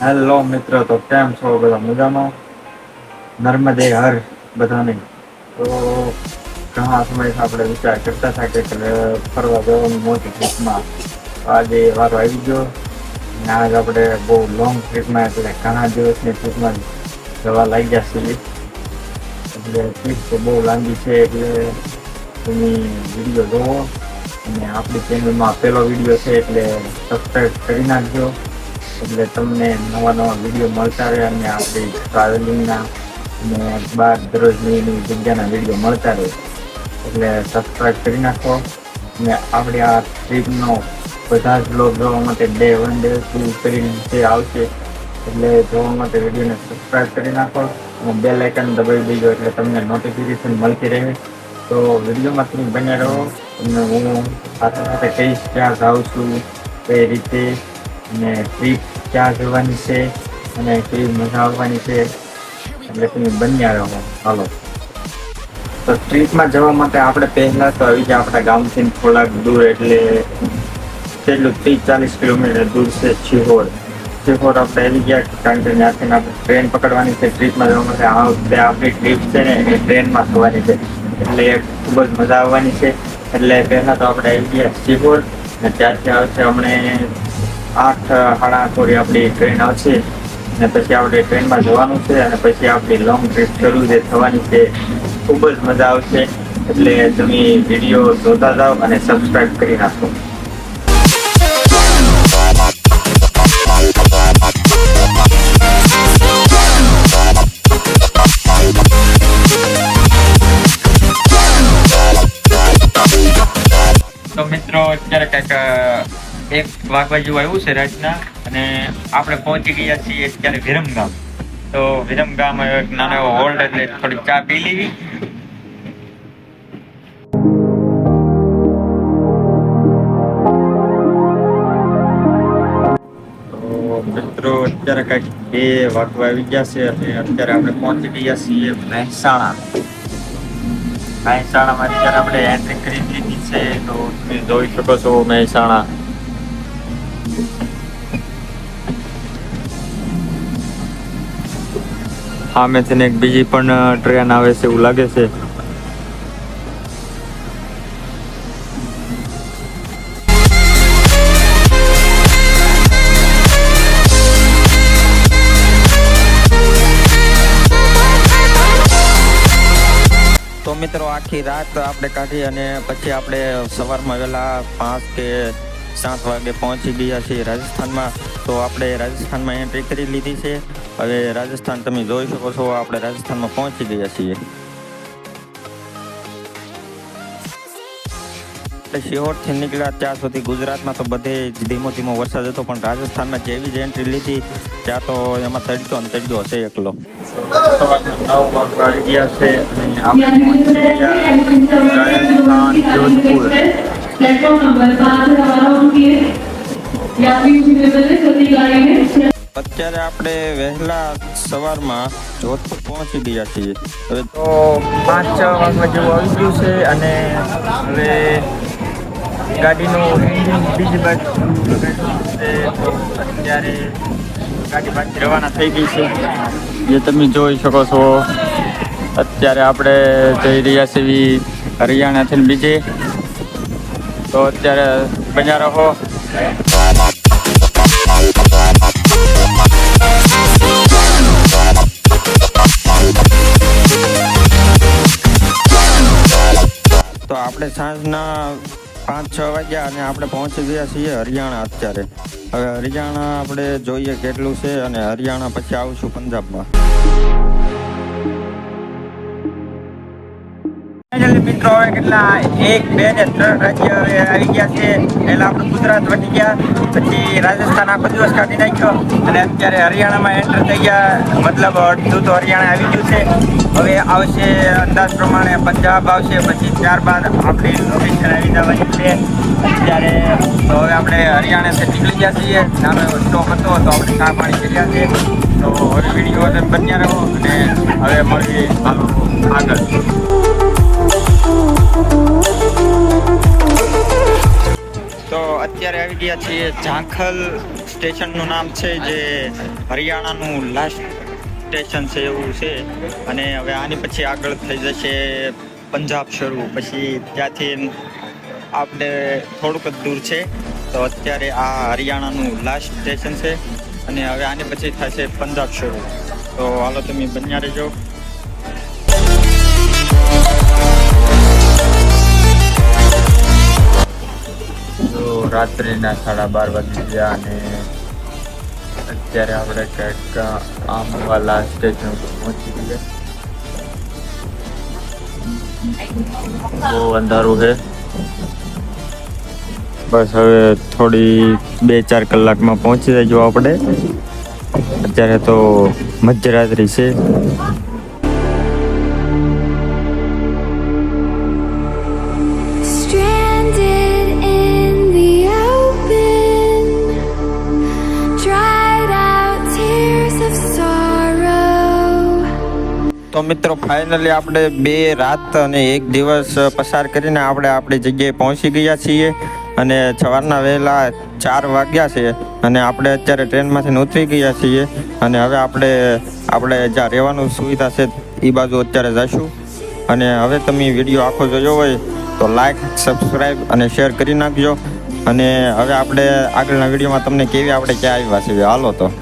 Hello મિત્રો, તો કેમ છો બધા મજામાં? નર્મદે હર બધાને. તો ઘણા સમયથી આપણે વિચાર કરતા હતા કે ફરવા જવાનું મોટી ટ્રીપમાં. આજે વારો આવી ગયો. અને આજ આપણે બહુ લોંગ ટ્રીપમાં એટલે ઘણા દિવસની ટ્રીપમાં જવા લાગ્યા છીએ. એટલે ટ્રીપ તો બહુ લાંબી છે, એટલે તમે વીડિયો જોવો. અને આપણી ચેનલમાં પહેલો વીડિયો છે, એટલે સબસ્ક્રાઈબ કરી નાખજો. એટલે તમને નવા નવા વીડિયો મળતા રહે અને આપણી ટ્રાવેલિંગના અને બાર દરરોજ નવી નવી જગ્યાના વીડિયો મળતા રહે. એટલે સબસ્ક્રાઈબ કરી નાખો અને આપણી આ ટ્રીપનો બધા જ બ્લોગ જોવા માટે ડે વન ડે ટુ કરીને જે આવશે, એટલે જોવા માટે વિડીયોને સબસ્ક્રાઈબ કરી નાખો અને બે લાઇકન દબાવી દેજો એટલે તમને નોટિફિકેશન મળતી રહે. તો વિડીયોમાં તમે બન્યા રહો અને હું સાથે સાથે કઈ ક્યાં જાઉં છું કઈ રીતે અને ટ્રીપ ક્યાં જવાની છે અને કેવી મજા આવવાની છે. એટલે તમે બન્યા રહો. હાલો. તો ટ્રીપમાં જવા માટે આપણે પહેલાં તો આવી જાય આપણા ગામથી થોડાક દૂર એટલે કેટલું ત્રીસ ચાલીસ કિલોમીટર દૂર છે શિહોર શિહોર આપણે આવી ગયા કારણ કે ત્યાંથી આપણે ટ્રેન પકડવાની છે. ટ્રીપમાં જવા માટે આ વખતે આપણી ટ્રીપ છે ને એ ટ્રેનમાં થવાની છે. એટલે ખૂબ જ મજા આવવાની છે. એટલે પહેલાં તો આપણે આવી ગયા શિહોર અને ત્યારથી આવશે હમણે આઠ સાડા આઠ આપણી ટ્રેન આવશે અને પછી આપણે ટ્રેનમાં જવાનું છે અને પછી આપણી લોંગ ટ્રીપ શરૂ જે થવાની છે, ખૂબ જ મજા આવશે. એટલે તમે વીડિયો જોતા જાઓ અને સબસ્ક્રાઈબ કરી નાખો. તો મિત્રો, અત્યારે કંઈક એક વાગવા જેવું આવ્યું છે રાતના અને આપણે પહોંચી ગયા છીએ અત્યારે વિરમગામ. તો વિરમગામ એક નાનો એવો હોલ્ડ એટલે થોડી ચા પી લેવી. મિત્રો, અત્યારે કંઈક બે વાગવા આવી ગયા છે અને અત્યારે આપણે પહોંચી ગયા છીએ મહેસાણા. મહેસાણામાં અત્યારે આપણે એન્ટ્રી કરી દીધી છે, તો તમે જોઈ શકો છો મહેસાણા. સામેથી ને એક બીજી પણ ટ્રેન આવે છે એવું લાગે છે. તો મિત્રો, આખી રાત આપણે કાઢી અને પછી આપણે સવારમાં વહેલા પાંચ કે સાત વાગે પહોંચી ગયા છીએ રાજસ્થાનમાં. તો આપણે રાજસ્થાનમાં એન્ટ્રી કરી લીધી છે. હવે રાજસ્થાન તમે જોઈ શકો છો, આપણે રાજસ્થાનમાં પહોંચી ગયા છીએ. આપણે શિહોરથી નીકળ્યા ત્યાં સુધી ગુજરાતમાં તો બધે જ ધીમો ધીમો વરસાદ હતો, પણ રાજસ્થાનમાં જેવી જ એન્ટ્રી લીધી, ત્યાં તો એમાં તડકો ને તડકો હશે એકલો. ગયા છે અને પ્લેટફોર્મ નંબર પાંચ રવાના છીએ યાત્રી ઉમેદવારને જલ્દી ગાડીને અત્યારે આપણે વહેલા સવારમાં જોધપુર પહોંચી ગયા છીએ. હવે તો પાંચ છ વાગવા જેવું આવી ગયું છે અને હવે ગાડીનું એન્જિન બીજી બાજુ અત્યારે ગાડી પાછી રવાના થઈ ગઈ છે. જે તમે જોઈ શકો છો અત્યારે આપણે જઈ રહ્યા છીએ હરિયાણાથી બીજે. તો અત્યારે બન્યા રહો. તો આપણે સાંજના પાંચ છ વાગ્યા અને આપણે પહોંચી ગયા છીએ હરિયાણા અત્યારે. હવે હરિયાણા આપણે જોઈએ કેટલું છે અને હરિયાણા પછી આવશું પંજાબમાં. મિત્રો હવે કેટલા એક, બે ને ત્રણ રાજ્ય હવે આવી ગયા છે. પહેલા આપણે ગુજરાત વટી ગયા, પછી રાજસ્થાન આખો દિવસ કાઢી નાખ્યો અને અત્યારે હરિયાણામાં એન્ટર થઈ ગયા. મતલબ અડધું તો હરિયાણા આવી ગયું છે. હવે આવશે અંદાજ પ્રમાણે પંજાબ આવશે, પછી ત્યારબાદ આપણી લોકેશન આવી જવાની છે. અત્યારે તો હવે આપણે હરિયાણાથી નીકળી ગયા છીએ. એવો સ્ટોપ હતો, તો આપણે ચા પાણી કર્યા છે તો હવે વીડિયો બન્યા રહો અને હવે મળીએ આગળ. અત્યારે આવી ગયા છીએ ઝાંખલ સ્ટેશનનું નામ છે જે હરિયાણાનું લાસ્ટ સ્ટેશન છે એવું છે. અને હવે આની પછી આગળ થઈ જશે પંજાબ શરૂ. પછી ત્યાંથી આપણે થોડુંક જ દૂર છે. તો અત્યારે આ હરિયાણાનું લાસ્ટ સ્ટેશન છે. અને હવે આની પછી થશે પંજાબ શરૂ. તો હાલો, તમે બન્યા રહેજો. તો રાત્રિના સાડા બાર વાગી ગયા અને અત્યારે આપણે કંઈક આમવાલા સ્ટેશન ઉપર પહોંચી ગયા. બહુ અંધારું છે. બસ હવે થોડી બે ચાર કલાકમાં પહોંચી જજો આપણે. અત્યારે તો મધ્યરાત્રિ છે. તો મિત્રો ફાઇનલી આપણે બે રાત અને એક દિવસ પસાર કરીને આપણે આપણી જગ્યાએ પહોંચી ગયા છીએ. અને સવારના વહેલા ચાર વાગ્યા છે અને આપણે અત્યારે ટ્રેનમાંથી ઉતરી ગયા છીએ. અને હવે આપણે આપણે જ્યાં રહેવાનું સુવિધા છે એ બાજુ અત્યારે જઈશું. અને હવે તમે વીડિયો આખો જોયો હોય, તો લાઈક સબસ્ક્રાઈબ અને શેર કરી નાખજો. અને હવે આપણે આગળના વિડીયોમાં તમને કેવી આપણે ક્યાં આવ્યા છીએ, હાલો તો.